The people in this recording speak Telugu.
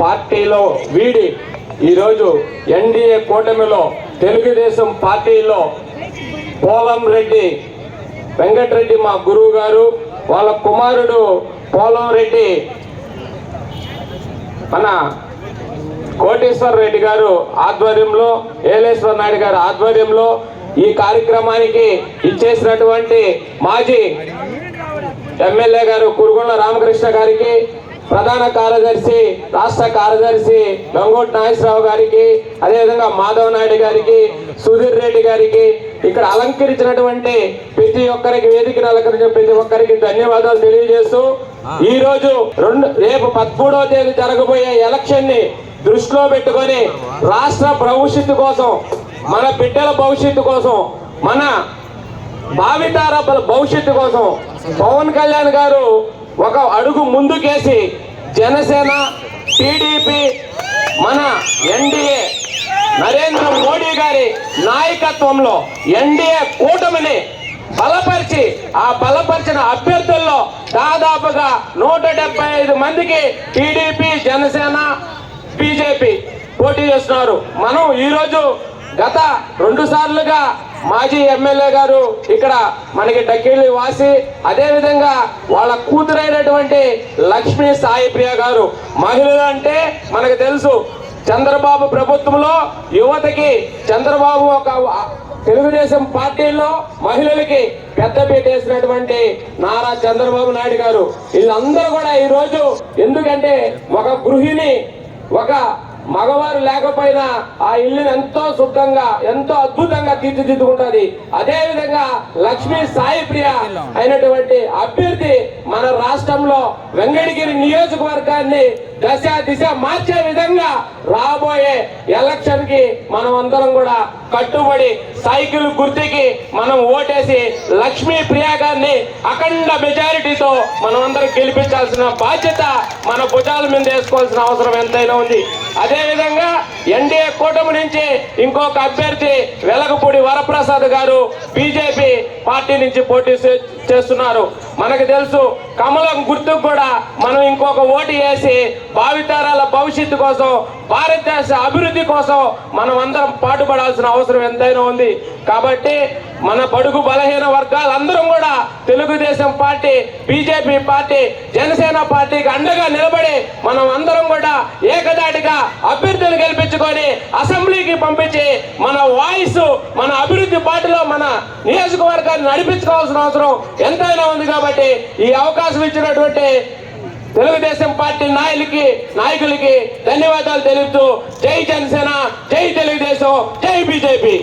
పార్టీలో వీడి ఈరోజు ఎన్డీఏ కూటమిలో తెలుగుదేశం పార్టీలో పోలం రెడ్డి వెంకటరెడ్డి మా గురువు గారు వాళ్ళ కుమారుడు పోలం రెడ్డి మన కోటేశ్వర రెడ్డి గారు ఆధ్వర్యంలో ఏలేశ్వర నాయుడు గారి ఆధ్వర్యంలో ఈ కార్యక్రమానికి ఇచ్చేసినటువంటి మాజీ ఎమ్మెల్యే గారు కురుగుండ్ల రామకృష్ణ గారికి ప్రధాన కార్యదర్శి రాష్ట్ర కార్యదర్శి గంగోటి నాగేశ్వరరావు గారికి అదేవిధంగా మాధవ్ నాయుడు గారికి సుధీర్ రెడ్డి గారికి ఇక్కడ అలంకరించినటువంటి ప్రతి ఒక్కరికి వేదికను అలంకరించిన ప్రతి ఒక్కరికి ధన్యవాదాలు తెలియజేస్తూ ఈ రోజు రెండు రేపు పదమూడవ తేదీ జరగబోయే ఎలక్షన్ని దృష్టిలో పెట్టుకొని రాష్ట్ర భవిష్యత్తు కోసం మన బిడ్డల భవిష్యత్తు కోసం మన భావితారపల భవిష్యత్తు కోసం పవన్ కళ్యాణ్ గారు ఒక అడుగు ముందుకేసి జనసేన టీడీపీ మన ఎన్డీఏ నరేంద్ర మోడీ గారి నాయకత్వంలో ఎన్డీఏ కూటమిని బలపరిచి ఆ బలపరిచిన అభ్యర్థుల్లో దాదాపుగా నూట ఐదు మందికి టీడీపీ జనసేన బీజేపీ పోటీ చేస్తున్నారు. మనం ఈరోజు గత రెండు సార్లుగా మాజీ ఎమ్మెల్యే గారు ఇక్కడ మనకి డక్కిళ్ళి వాసి అదేవిధంగా వాళ్ళ కూతురైనటువంటి లక్ష్మీ సాయి ప్రియ గారు. మహిళలు అంటే మనకు తెలుసు చంద్రబాబు ప్రభుత్వంలో యువతకి చంద్రబాబు ఒక తెలుగుదేశం పార్టీలో మహిళలకి పెద్దపీట వేసినటువంటి నారా చంద్రబాబు నాయుడు గారు. వీళ్ళందరూ కూడా ఈ రోజు ఎందుకంటే ఒక గృహిణి ఒక మగవారు లేకపోయినా ఆ ఇల్లుని ఎంతో శుభ్రంగా ఎంతో అద్భుతంగా తీర్చిదిద్దుకుంటుంది. అదే విధంగా లక్ష్మీ సాయి ప్రియ అయినటువంటి అభ్యర్థి మన రాష్ట్రంలో వెంగళగిరి నియోజకవర్గాన్ని దశ దిశ మార్చే విధంగా రాబోయే ఎలక్షన్కి మనం అందరం కూడా కట్టుబడి సైకిల్ గుర్తుకి మనం ఓటేసి లక్ష్మీ ప్రియా గారిని అఖండ మెజారిటీతో మనం అందరం గెలిపించాల్సిన బాధ్యత మన భుజాల మీద వేసుకోవాల్సిన అవసరం ఎంతైనా ఉంది. అదే విధంగా ఎన్డీఏ కూటమి నుంచి ఇంకొక అభ్యర్థి వెలగపూడి వరప్రసాద్ గారు బీజేపీ పార్టీ నుంచి పోటీ చేస్తున్నారు. మనకు తెలుసు కమలం గుర్తుకు కూడా ఇంకొక ఓటు వేసి భావితరాల భవిష్యత్తు కోసం భారతదేశ అభివృద్ధి కోసం మనం అందరం పాటుపడాల్సిన అవసరం ఎంతైనా ఉంది. కాబట్టి మన బడుగు బలహీన వర్గాలందరం కూడా Telugudesam party BJP party Janasena పార్టీకి అండగా నిలబడి మనం అందరం కూడా ఏకదాటిగా అభ్యర్థులు గెలిపించుకొని అసెంబ్లీకి పంపించి మన వాయిస్ మన అభివృద్ధి పార్టీలో మన నియోజకవర్గాన్ని నడిపించుకోవాల్సిన అవసరం ఎంతైనా ఉంది కాబట్టి ఈ అవకాశం ఇచ్చినటువంటి తెలుగుదేశం పార్టీ నాయకులకి నాయకులకి ధన్యవాదాలు తెలుపుతూ జై జనసేన జై తెలుగుదేశం జై బీజేపీ.